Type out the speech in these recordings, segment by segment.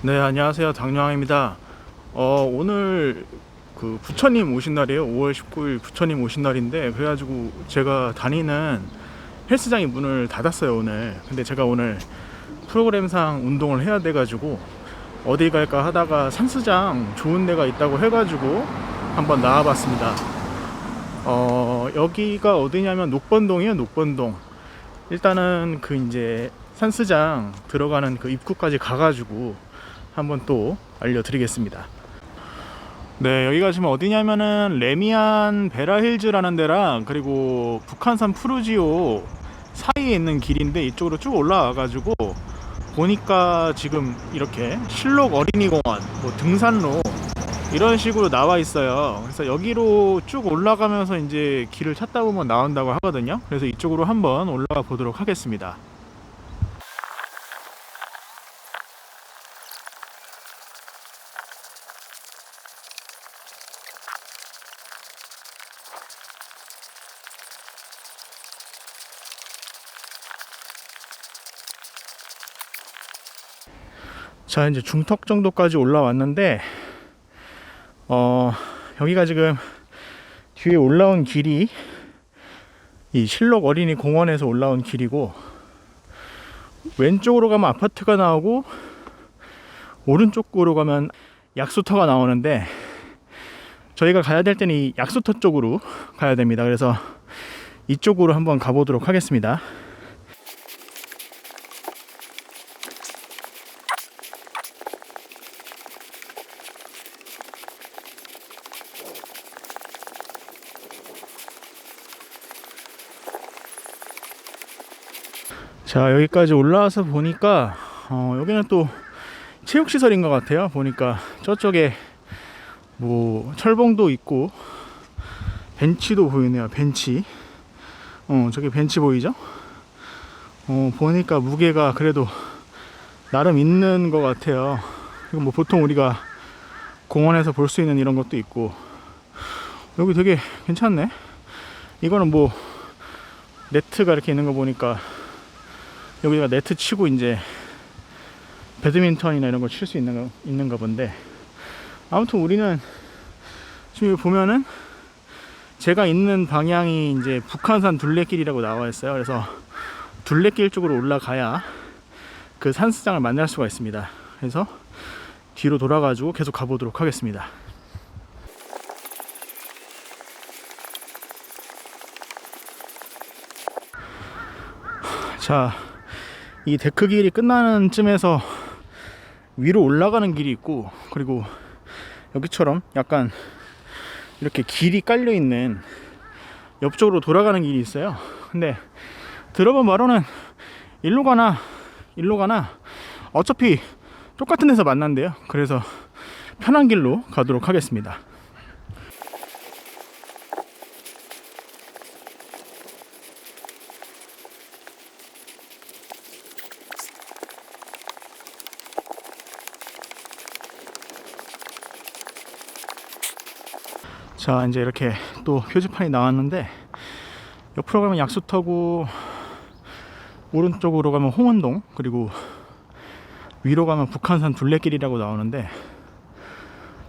네, 안녕하세요. 장영입니다. 어, 오늘 그 부처님 오신 날이에요. 5월 19일 부처님 오신 날인데 그래가지고 제가 다니는 헬스장이 문을 닫았어요 오늘. 근데 제가 오늘 프로그램상 운동을 해야 돼가지고 어디 갈까 하다가 산수장 좋은 데가 있다고 해가지고 한번 나와봤습니다. 어, 여기가 어디냐면 녹번동이에요. 녹번동. 일단은 그 이제 산수장 들어가는 그 입구까지 가가지고 한번 또 알려드리겠습니다. 네, 여기가 지금 어디냐면은 레미안 베라힐즈라는 데랑 그리고 북한산 푸르지오 사이에 있는 길인데 이쪽으로 쭉 올라와가지고 보니까 지금 이렇게 실록 어린이공원, 뭐 등산로 이런 식으로 나와 있어요. 그래서 여기로 쭉 올라가면서 이제 길을 찾다 보면 나온다고 하거든요. 그래서 이쪽으로 한번 올라가 보도록 하겠습니다. 자 이제 중턱 정도까지 올라왔는데 어 여기가 지금 뒤에 올라온 길이 이 실록 어린이 공원에서 올라온 길이고 왼쪽으로 가면 아파트가 나오고 오른쪽으로 가면 약수터가 나오는데 저희가 가야 될 때는 이 약수터 쪽으로 가야 됩니다. 그래서 이쪽으로 한번 가보도록 하겠습니다 자 여기까지 올라와서 보니까 어, 여기는 또 체육시설인 것 같아요. 보니까 저쪽에 뭐 철봉도 있고 벤치도 보이네요. 벤치. 어 저기 벤치 보이죠? 어 보니까 무게가 그래도 나름 있는 것 같아요. 그리고 뭐 보통 우리가 공원에서 볼 수 있는 이런 것도 있고. 여기 되게 괜찮네. 이거는 뭐 네트가 이렇게 있는 거 보니까 여기가 네트 치고 이제 배드민턴이나 이런 거칠수 있는 거 있는가 본데 아무튼 우리는 지금 여기 보면은 제가 있는 방향이 이제 북한산 둘레길이라고 나와 있어요. 그래서 둘레길 쪽으로 올라가야 그 산수장을 만날 수가 있습니다. 그래서 뒤로 돌아가지고 계속 가보도록 하겠습니다. 자, 이 데크 길이 끝나는 쯤에서 위로 올라가는 길이 있고 그리고 여기처럼 약간 이렇게 길이 깔려 있는 옆쪽으로 돌아가는 길이 있어요. 근데 들어본 바로는 일로 가나 일로 가나 어차피 똑같은 데서 만난대요. 그래서 편한 길로 가도록 하겠습니다. 자 이제 이렇게 또 표지판이 나왔는데 옆으로 가면 약수터고 오른쪽으로 가면 홍은동 그리고 위로 가면 북한산 둘레길이라고 나오는데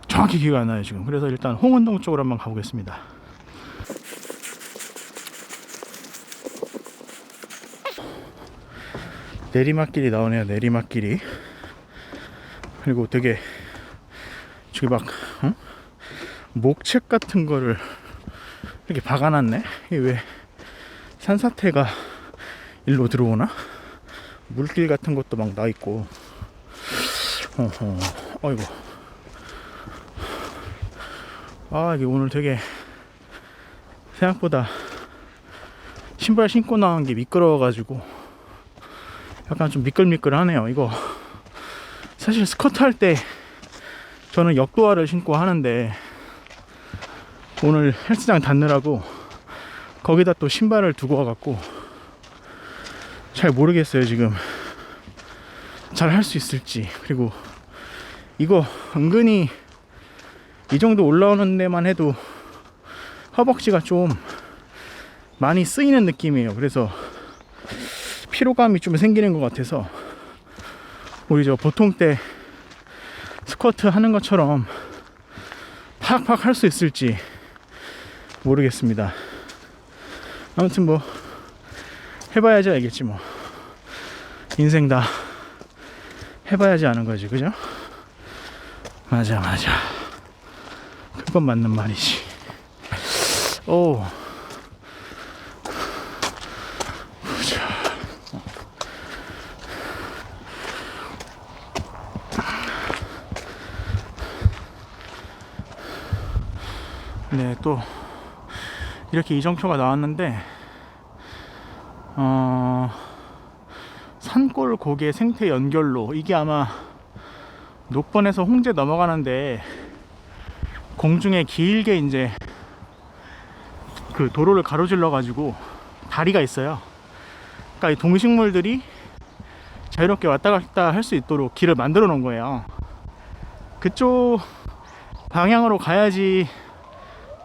정확히 기억이 안 나요 지금 그래서 일단 홍은동 쪽으로 한번 가보겠습니다 내리막길이 나오네요 내리막길이 그리고 되게 저기 막 어? 목책 같은 거를 이렇게 박아놨네. 이게 왜 산사태가 일로 들어오나? 물길 같은 것도 막 나 있고. 어허, 어이구. 아, 이게 오늘 되게 생각보다 신발 신고 나온 게 미끄러워가지고 약간 좀 미끌미끌하네요. 이거 사실 스쿼트 할 때 저는 역도화를 신고 하는데 오늘 헬스장 닫느라고 거기다 또 신발을 두고 와갖고 잘 모르겠어요 지금. 잘 할 수 있을지. 그리고 이거 은근히 이 정도 올라오는 데만 해도 허벅지가 좀 많이 쓰이는 느낌이에요. 그래서 피로감이 좀 생기는 것 같아서 우리 저 보통 때 스쿼트 하는 것처럼 팍팍 할 수 있을지 모르겠습니다. 아무튼 뭐 해봐야지 알겠지 뭐. 인생 다 해봐야지 아는 거지 그죠? 맞아 맞아. 그건 맞는 말이지. 오 네또 이렇게 이정표가 나왔는데 어 산골 고개 생태 연결로 이게 아마 녹번에서 홍제 넘어가는데 공중에 길게 이제 그 도로를 가로질러 가지고 다리가 있어요. 그러니까 이 동식물들이 자유롭게 왔다 갔다 할 수 있도록 길을 만들어 놓은 거예요. 그쪽 방향으로 가야지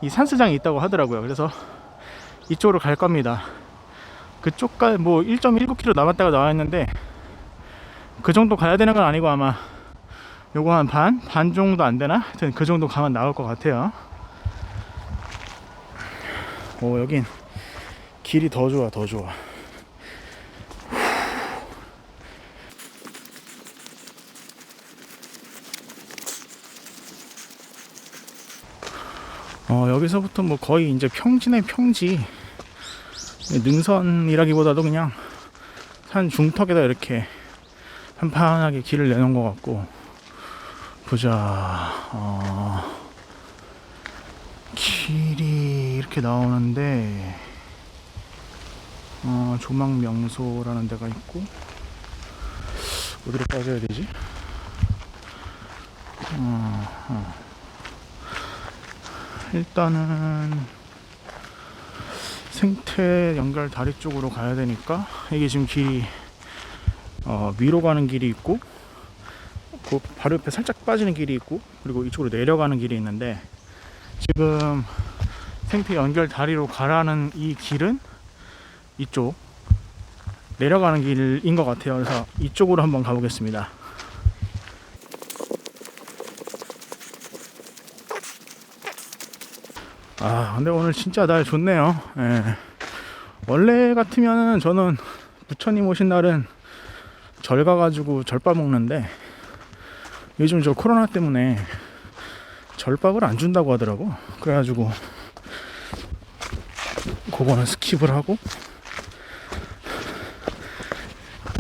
이 산수장이 있다고 하더라고요. 그래서 이쪽으로 갈 겁니다. 그쪽까지 뭐 1.19km 남았다가 나왔는데 그 정도 가야 되는 건 아니고 아마 요거 한 반? 반 정도 안 되나? 하여튼 그 정도 가면 나올 것 같아요. 오, 여긴 길이 더 좋아, 더 좋아. 어, 여기서부터 뭐 거의 이제 평지네 평지. 능선이라기보다도 그냥 산 중턱에다 이렇게 판판하게 길을 내놓은 것 같고 보자 어, 길이 이렇게 나오는데 어, 조망 명소라는 데가 있고 어디로 빠져야 되지? 어, 어. 일단은 생태 연결 다리 쪽으로 가야 되니까 이게 지금 길이 어, 위로 가는 길이 있고 그 바로 옆에 살짝 빠지는 길이 있고 그리고 이쪽으로 내려가는 길이 있는데 지금 생태 연결 다리로 가라는 이 길은 이쪽 내려가는 길인 것 같아요. 그래서 이쪽으로 한번 가보겠습니다. 아, 근데 오늘 진짜 날 좋네요. 예. 원래 같으면은 저는 부처님 오신 날은 절 가가지고 절밥 먹는데 요즘 저 코로나 때문에 절밥을 안 준다고 하더라고. 그래가지고 그거는 스킵을 하고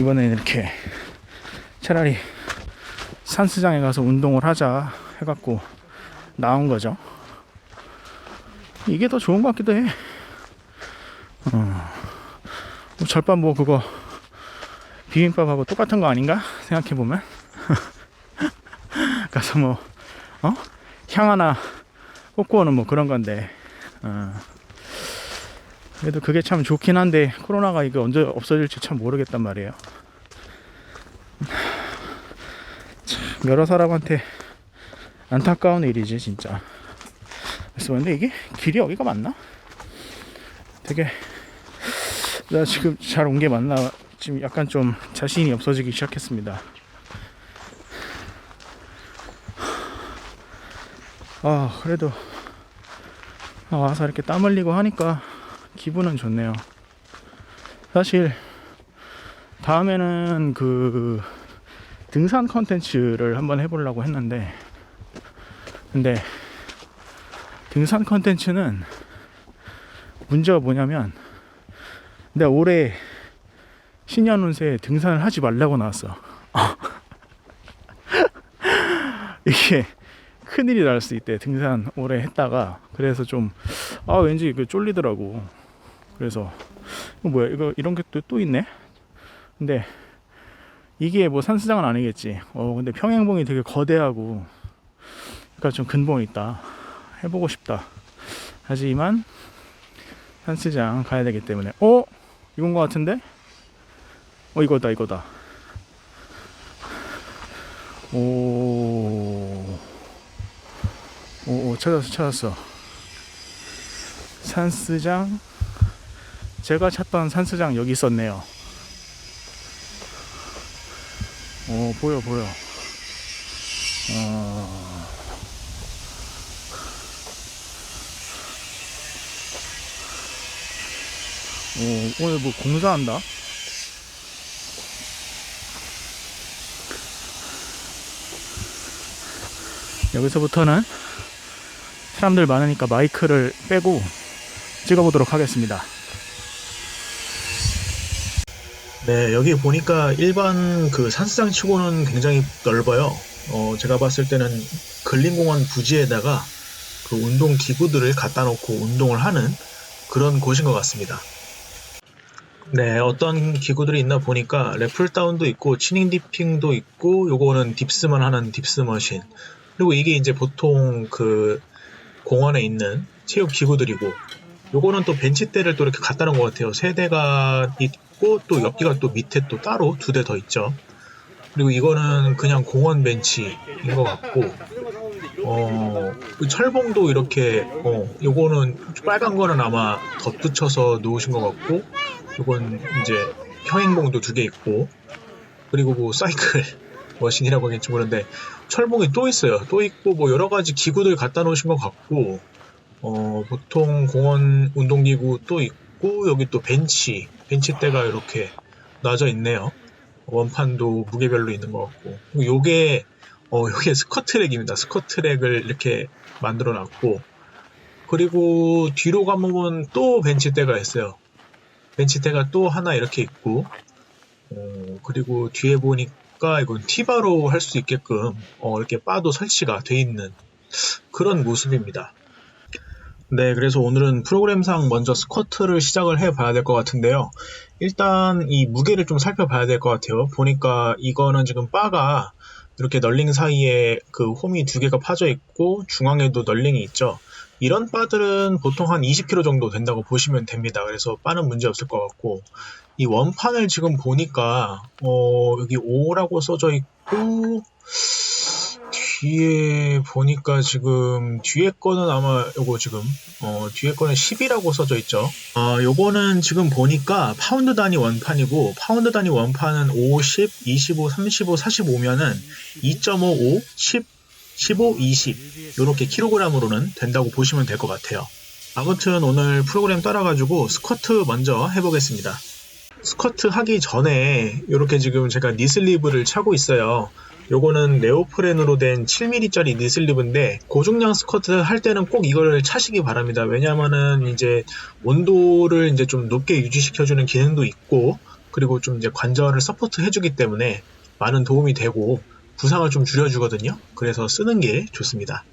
이번에 이렇게 차라리 산수장에 가서 운동을 하자 해갖고 나온 거죠. 이게 더 좋은 것 같기도 해. 어. 뭐 절밥 뭐 그거 비빔밥하고 똑같은 거 아닌가 생각해 보면 가서 뭐 어? 향 하나 꽂고 오는 뭐 그런 건데 어. 그래도 그게 참 좋긴 한데 코로나가 이거 언제 없어질지 참 모르겠단 말이에요. 참 여러 사람한테 안타까운 일이지 진짜. 그래서 근데 이게 길이 여기가 맞나? 되게 나 지금 잘 온 게 맞나? 지금 약간 좀 자신이 없어지기 시작했습니다. 아 그래도 아, 와서 이렇게 땀 흘리고 하니까 기분은 좋네요. 사실 다음에는 그 등산 컨텐츠를 한번 해보려고 했는데 근데 등산 컨텐츠는 문제가 뭐냐면 내가 올해 신년 운세 등산을 하지 말라고 나왔어. 이게 큰일이 날 수 있대. 등산 오래 했다가 그래서 좀 아 왠지 그 쫄리더라고. 그래서 이거 뭐야 이거 이런 게또또 있네. 근데 이게 뭐 산수장은 아니겠지. 어 근데 평행봉이 되게 거대하고 그러니까 좀 근본 있다. 해보고 싶다. 하지만 산수장 가야 되기 때문에. 어? 이건 것 같은데? 어 이거다 이거다. 오, 오, 오 찾았어 찾았어. 산수장. 제가 찾던 산수장 여기 있었네요. 오 보여 보여. 어... 오, 오늘 뭐 공사한다? 여기서부터는 사람들 많으니까 마이크를 빼고 찍어보도록 하겠습니다. 네, 여기 보니까 일반 그 산수장 치고는 굉장히 넓어요. 어, 제가 봤을 때는 근린공원 부지에다가 그 운동 기구들을 갖다 놓고 운동을 하는 그런 곳인 것 같습니다. 네, 어떤 기구들이 있나 보니까 래플다운도 있고 치닝 디핑도 있고 요거는 딥스만 하는 딥스 머신 그리고 이게 이제 보통 그 공원에 있는 체육 기구들이고 요거는 또 벤치대를 또 이렇게 갖다 놓은 것 같아요. 세 대가 있고 또 옆기가 또 밑에 또 따로 두 대 더 있죠. 그리고 이거는 그냥 공원 벤치인 것 같고 어, 그 철봉도 이렇게 어, 요거는 빨간 거는 아마 덧붙여서 놓으신 것 같고 요건 이제 평행봉도 두 개 있고 그리고 뭐 사이클 머신이라고 하겠지 모르는데 철봉이 또 있어요. 또 있고 뭐 여러 가지 기구들 갖다 놓으신 것 같고 어, 보통 공원 운동기구 또 있고 여기 또 벤치 벤치대가 이렇게 놔져 있네요. 원판도 무게별로 있는 것 같고 요게 어, 요게 스쿼트랙입니다. 스쿼트랙을 이렇게 만들어 놨고 그리고 뒤로 가보면 또 벤치대가 있어요. 벤치대가 또 하나 이렇게 있고 어, 그리고 뒤에 보니까 이건 티바로 할 수 있게끔 어, 이렇게 바도 설치가 돼 있는 그런 모습입니다. 네, 그래서 오늘은 프로그램상 먼저 스쿼트를 시작을 해 봐야 될 것 같은데요. 일단 이 무게를 좀 살펴봐야 될 것 같아요. 보니까 이거는 지금 바가 이렇게 널링 사이에 그 홈이 두 개가 파져 있고 중앙에도 널링이 있죠. 이런 바들은 보통 한 20kg 정도 된다고 보시면 됩니다. 그래서 바는 문제 없을 것 같고 이 원판을 지금 보니까 어, 여기 5라고 써져 있고 뒤에 보니까 지금 뒤에 거는 아마 요거 지금 어 뒤에 거는 10이라고 써져 있죠. 어 요거는 지금 보니까 파운드 단위 원판이고 파운드 단위 원판은 5, 10, 25, 35, 45면은 2.55, 10, 15, 20 요렇게 킬로그램으로는 된다고 보시면 될 것 같아요. 아무튼 오늘 프로그램 따라가지고 스쿼트 먼저 해보겠습니다. 스쿼트 하기 전에 이렇게 지금 제가 니슬리브를 차고 있어요. 요거는 네오프렌으로 된 7mm짜리 니슬리브인데 고중량 스쿼트 할 때는 꼭 이걸 차시기 바랍니다. 왜냐면은 이제 온도를 이제 좀 높게 유지시켜주는 기능도 있고 그리고 좀 이제 관절을 서포트 해주기 때문에 많은 도움이 되고 부상을 좀 줄여주거든요. 그래서 쓰는 게 좋습니다.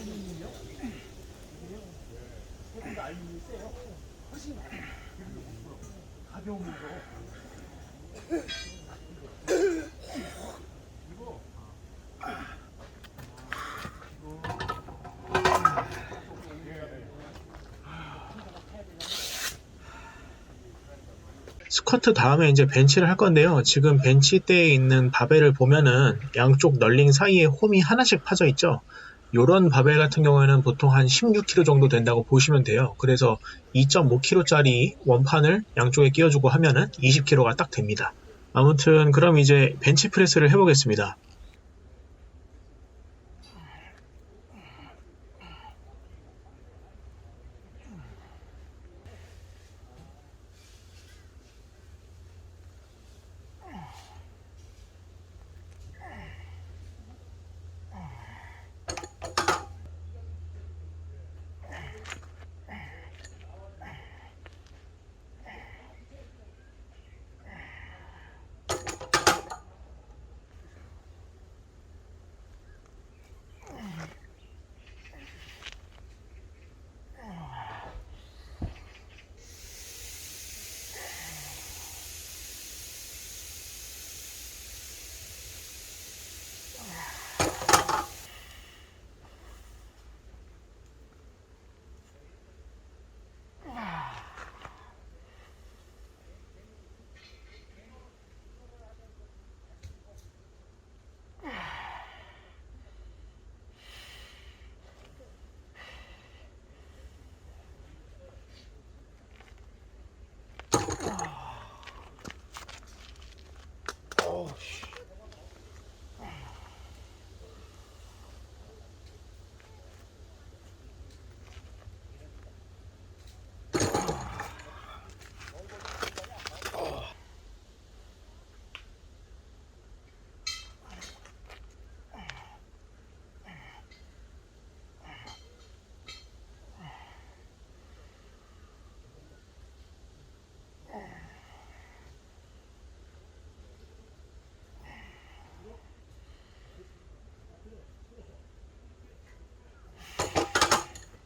알루미늄이요? 세분도 알루미늄 세요? 훨씬 가벼운 거. 스쿼트 다음에 이제 벤치를 할 건데요. 지금 벤치대에 있는 바벨을 보면은 양쪽 널링 사이에 홈이 하나씩 파져 있죠. 요런 바벨 같은 경우에는 보통 한 16kg 정도 된다고 보시면 돼요. 그래서 2.5kg짜리 원판을 양쪽에 끼워주고 하면은 20kg가 딱 됩니다. 아무튼 그럼 이제 벤치 프레스를 해보겠습니다.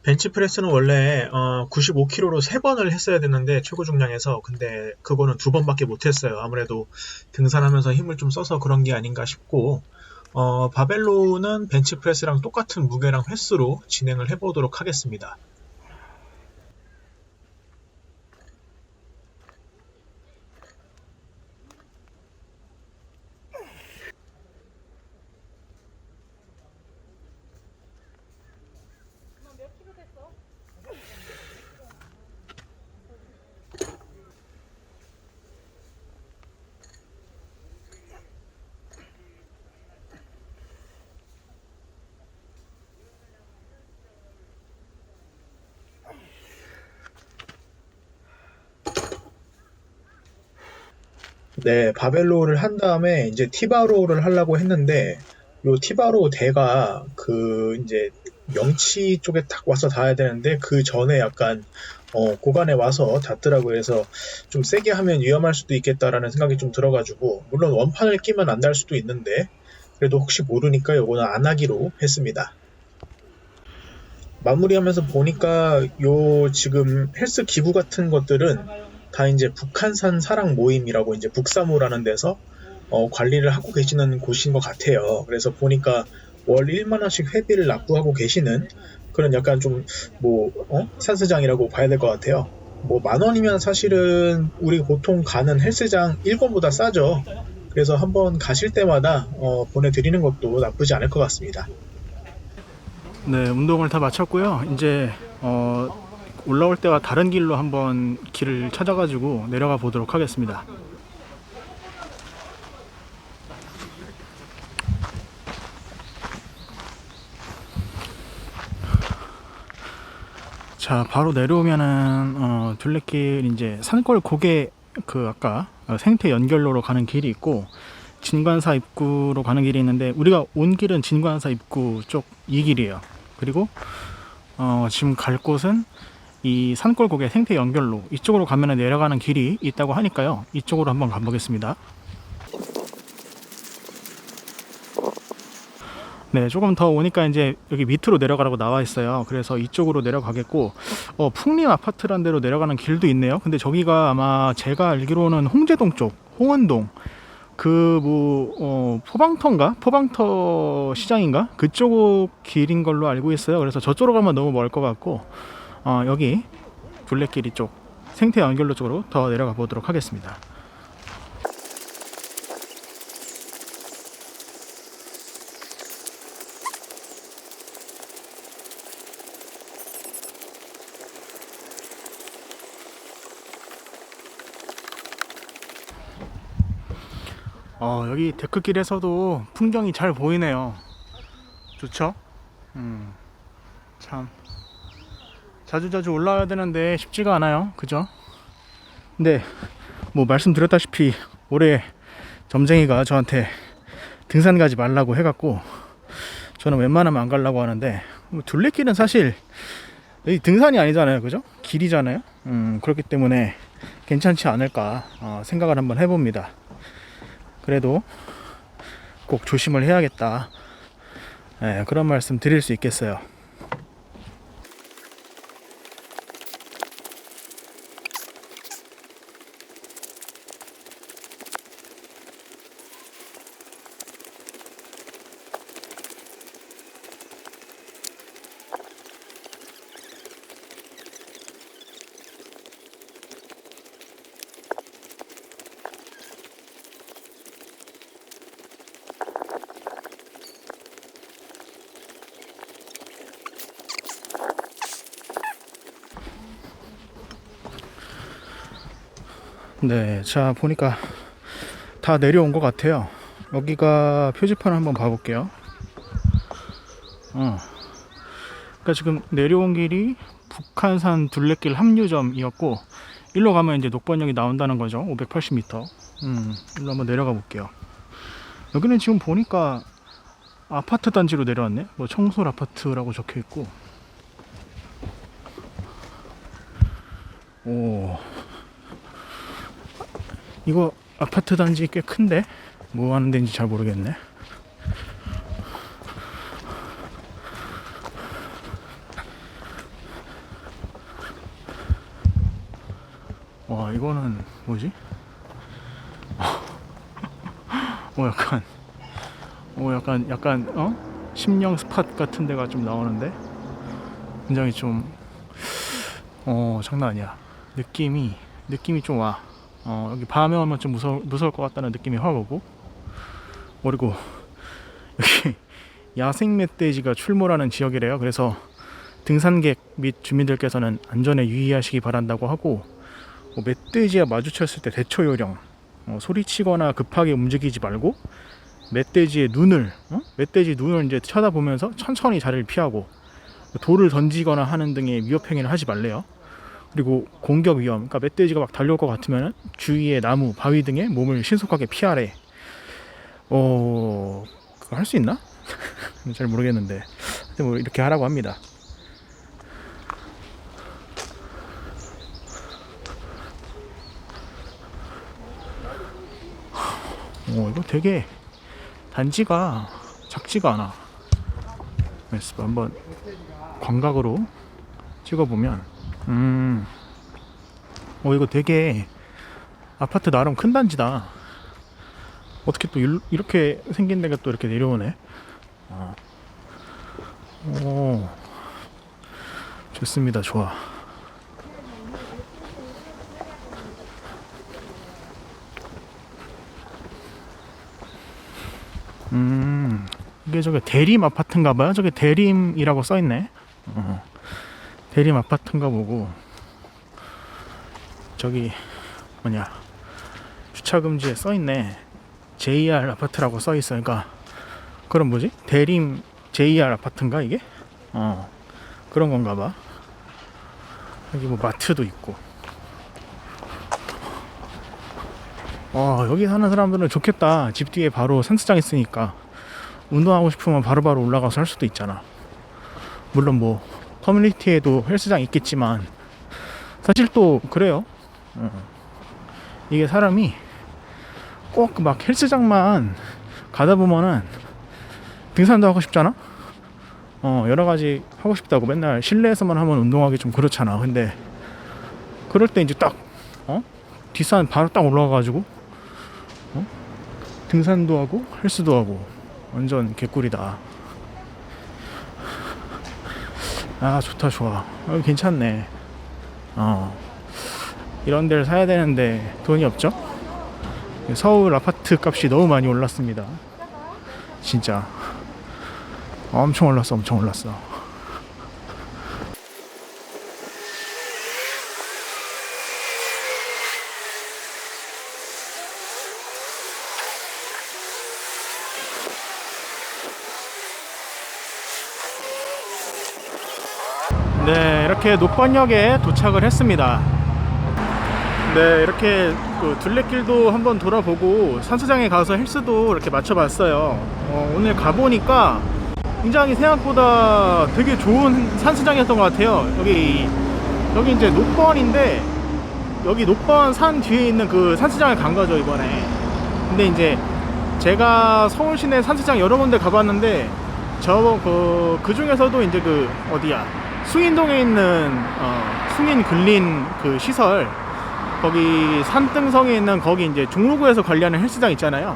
벤치프레스는 원래 95kg로 3번을 했어야 됐는데 최고 중량에서 근데 그거는 두 번밖에 못했어요. 아무래도 등산하면서 힘을 좀 써서 그런 게 아닌가 싶고 어, 바벨로는 벤치프레스랑 똑같은 무게랑 횟수로 진행을 해보도록 하겠습니다. 네, 바벨로를 한 다음에 이제 티바로를 하려고 했는데 요 티바로 대가 그 이제 명치 쪽에 딱 와서 닿아야 되는데 그 전에 약간 어, 고간에 와서 닿더라고요. 그래서 좀 세게 하면 위험할 수도 있겠다라는 생각이 좀 들어가지고 물론 원판을 끼면 안 닿을 수도 있는데 그래도 혹시 모르니까 요거는 안 하기로 했습니다. 마무리하면서 보니까 요 지금 헬스 기구 같은 것들은 다 이제 북한산 사랑 모임이라고 이제 북사모라는 데서 어, 관리를 하고 계시는 곳인 것 같아요. 그래서 보니까 월 1만 원씩 회비를 납부하고 계시는 그런 약간 좀뭐 산스장이라고 봐야 될 것 같아요. 뭐 만 원이면 사실은 우리 보통 가는 헬스장 1권보다 싸죠. 그래서 한번 가실 때마다 어, 보내드리는 것도 나쁘지 않을 것 같습니다. 네, 운동을 다 마쳤고요. 이제 어, 올라올 때와 다른 길로 한번 길을 찾아가지고 내려가 보도록 하겠습니다. 자, 바로 내려오면은 어, 둘레길 이제 산골 고개 그 아까 어, 생태 연결로로 가는 길이 있고 진관사 입구로 가는 길이 있는데 우리가 온 길은 진관사 입구 쪽 이 길이에요. 그리고 어, 지금 갈 곳은 이 산골 고개 생태 연결로 이쪽으로 가면 내려가는 길이 있다고 하니까요. 이쪽으로 한번 가보겠습니다. 네, 조금 더 오니까 이제 여기 밑으로 내려가라고 나와 있어요. 그래서 이쪽으로 내려가겠고, 어, 풍림 아파트란 데로 내려가는 길도 있네요. 근데 저기가 아마 제가 알기로는 홍제동 쪽, 홍원동, 그, 뭐, 어, 포방터인가? 포방터 시장인가? 그쪽 길인 걸로 알고 있어요. 그래서 저쪽으로 가면 너무 멀 것 같고, 어, 여기 둘레길 이 쪽 생태 연결로 쪽으로 더 내려가 보도록 하겠습니다. 어, 여기 데크길에서도 풍경이 잘 보이네요. 좋죠? 음, 참. 자주자주 올라와야 되는데 쉽지가 않아요. 그죠? 근데, 뭐, 말씀드렸다시피, 올해 점쟁이가 저한테 등산 가지 말라고 해갖고, 저는 웬만하면 안 가려고 하는데, 뭐 둘레길은 사실, 등산이 아니잖아요. 그죠? 길이잖아요. 음, 그렇기 때문에 괜찮지 않을까 어, 생각을 한번 해봅니다. 그래도 꼭 조심을 해야겠다. 예, 그런 말씀 드릴 수 있겠어요. 네, 자 보니까 다 내려온 것 같아요. 여기가 표지판 한번 봐볼게요. 어, 그러니까 지금 내려온 길이 북한산 둘레길 합류점이었고 일로 가면 이제 녹번역이 나온다는 거죠. 580m. 음, 일로 한번 내려가 볼게요. 여기는 지금 보니까 아파트 단지로 내려왔네. 뭐 청솔 아파트라고 적혀 있고. 오. 이거 아파트 단지 꽤 큰데 뭐 하는 데인지 잘 모르겠네. 와 이거는 뭐지? 어 약간 어 약간 약간 어 심령 스팟 같은 데가 좀 나오는데 굉장히 좀 어 장난 아니야 느낌이 느낌이 좀 와. 어, 여기 밤에 오면 좀 무서 무서울 것 같다는 느낌이 확 오고 그리고 여기 야생 멧돼지가 출몰하는 지역이래요. 그래서 등산객 및 주민들께서는 안전에 유의하시기 바란다고 하고 뭐 멧돼지와 마주쳤을 때 대처 요령 어, 소리치거나 급하게 움직이지 말고 멧돼지의 눈을 어? 멧돼지 눈을 이제 쳐다보면서 천천히 자리를 피하고 돌을 던지거나 하는 등의 위협 행위를 하지 말래요. 그리고 공격 위험, 그러니까 멧돼지가 막 달려올 것 같으면 주위의 나무, 바위 등에 몸을 신속하게 피하래. 어, 그거 할 수 있나? 잘 모르겠는데, 뭐 이렇게 하라고 합니다. 오, 이거 되게 단지가 작지가 않아. 그래서 한번 광각으로 찍어보면 음. 어 이거 되게 아파트 나름 큰 단지다. 어떻게 또 일- 이렇게 생긴 데가 또 이렇게 내려오네. 어. 오. 좋습니다. 좋아. 음. 이게 저게 대림 아파트인가 봐요. 저게 대림이라고 써 있네. 어. 대림 아파트인가 보고 저기 뭐냐 주차 금지에 써 있네. JR 아파트라고 써 있어. 그러니까 그럼 뭐지? 대림 JR 아파트인가 이게? 어 그런 건가 봐. 여기 뭐 마트도 있고. 어 여기 사는 사람들은 좋겠다. 집 뒤에 바로 산수장 있으니까 운동하고 싶으면 바로 바로 올라가서 할 수도 있잖아. 물론 뭐 커뮤니티에도 헬스장 있겠지만 사실 또 그래요. 어. 이게 사람이 꼭 막 헬스장만 가다 보면은 등산도 하고 싶잖아. 어 여러 가지 하고 싶다고 맨날 실내에서만 하면 운동하기 좀 그렇잖아. 근데 그럴 때 이제 딱 어? 뒷산 바로 딱 올라가가지고 어? 등산도 하고 헬스도 하고 완전 개꿀이다. 아 좋다 좋아 여기 괜찮네 어 이런 데를 사야 되는데 돈이 없죠? 서울 아파트 값이 너무 많이 올랐습니다. 진짜 엄청 올랐어, 엄청 올랐어. 네, 이렇게 녹번역에 도착을 했습니다. 네, 이렇게 그 둘레길도 한번 돌아보고 산수장에 가서 헬스도 이렇게 맞춰봤어요. 어, 오늘 가보니까 굉장히 생각보다 되게 좋은 산수장이었던 것 같아요. 여기 여기 이제 녹번인데 여기 녹번 산 뒤에 있는 그 산수장을 간 거죠 이번에. 근데 이제 제가 서울 시내 산수장 여러 군데 가봤는데 저그 그 중에서도 이제 그 어디야 숭인동에 있는 어, 숭인 근린 그 시설 거기 산등성에 있는 거기 이제 종로구에서 관리하는 헬스장 있잖아요.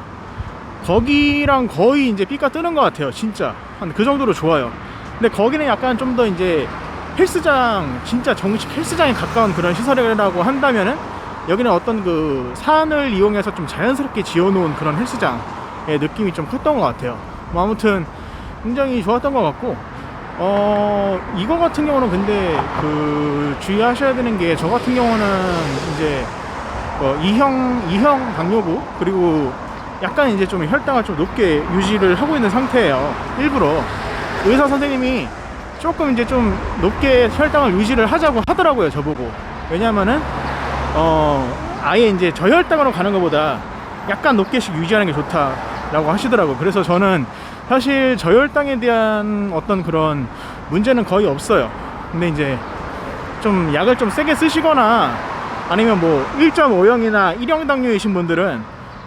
거기랑 거의 이제 삐까 뜨는 것 같아요. 진짜 한 그 정도로 좋아요. 근데 거기는 약간 좀 더 이제 헬스장 진짜 정식 헬스장에 가까운 그런 시설이라고 한다면은 여기는 어떤 그 산을 이용해서 좀 자연스럽게 지어놓은 그런 헬스장의 느낌이 좀 컸던 것 같아요. 뭐 아무튼 굉장히 좋았던 것 같고 어 이거 같은 경우는 근데 그 주의하셔야 되는 게 저 같은 경우는 이제 어, 이형 이형 당뇨고 그리고 약간 이제 좀 혈당을 좀 높게 유지를 하고 있는 상태예요. 일부러 의사 선생님이 조금 이제 좀 높게 혈당을 유지를 하자고 하더라고요 저보고 왜냐면은 어 아예 이제 저혈당으로 가는 것보다 약간 높게씩 유지하는 게 좋다라고 하시더라고요. 그래서 저는 사실 저혈당에 대한 어떤 그런 문제는 거의 없어요. 근데 이제 좀 약을 좀 세게 쓰시거나 아니면 뭐 1.5형이나 1형 당뇨이신 분들은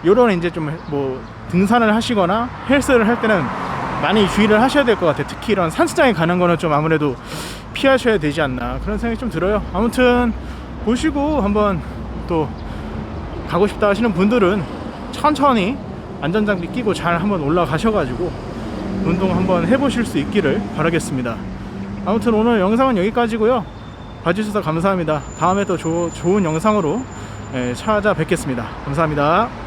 요런 이제 좀 뭐 등산을 하시거나 헬스를 할 때는 많이 주의를 하셔야 될 것 같아요. 특히 이런 산수장에 가는 거는 좀 아무래도 피하셔야 되지 않나 그런 생각이 좀 들어요. 아무튼 보시고 한번 또 가고 싶다 하시는 분들은 천천히 안전장비 끼고 잘 한번 올라가셔가지고 운동 한번 해보실 수 있기를 바라겠습니다. 아무튼 오늘 영상은 여기까지고요. 봐주셔서 감사합니다. 다음에 또 조- 좋은 영상으로 예, 찾아뵙겠습니다. 감사합니다.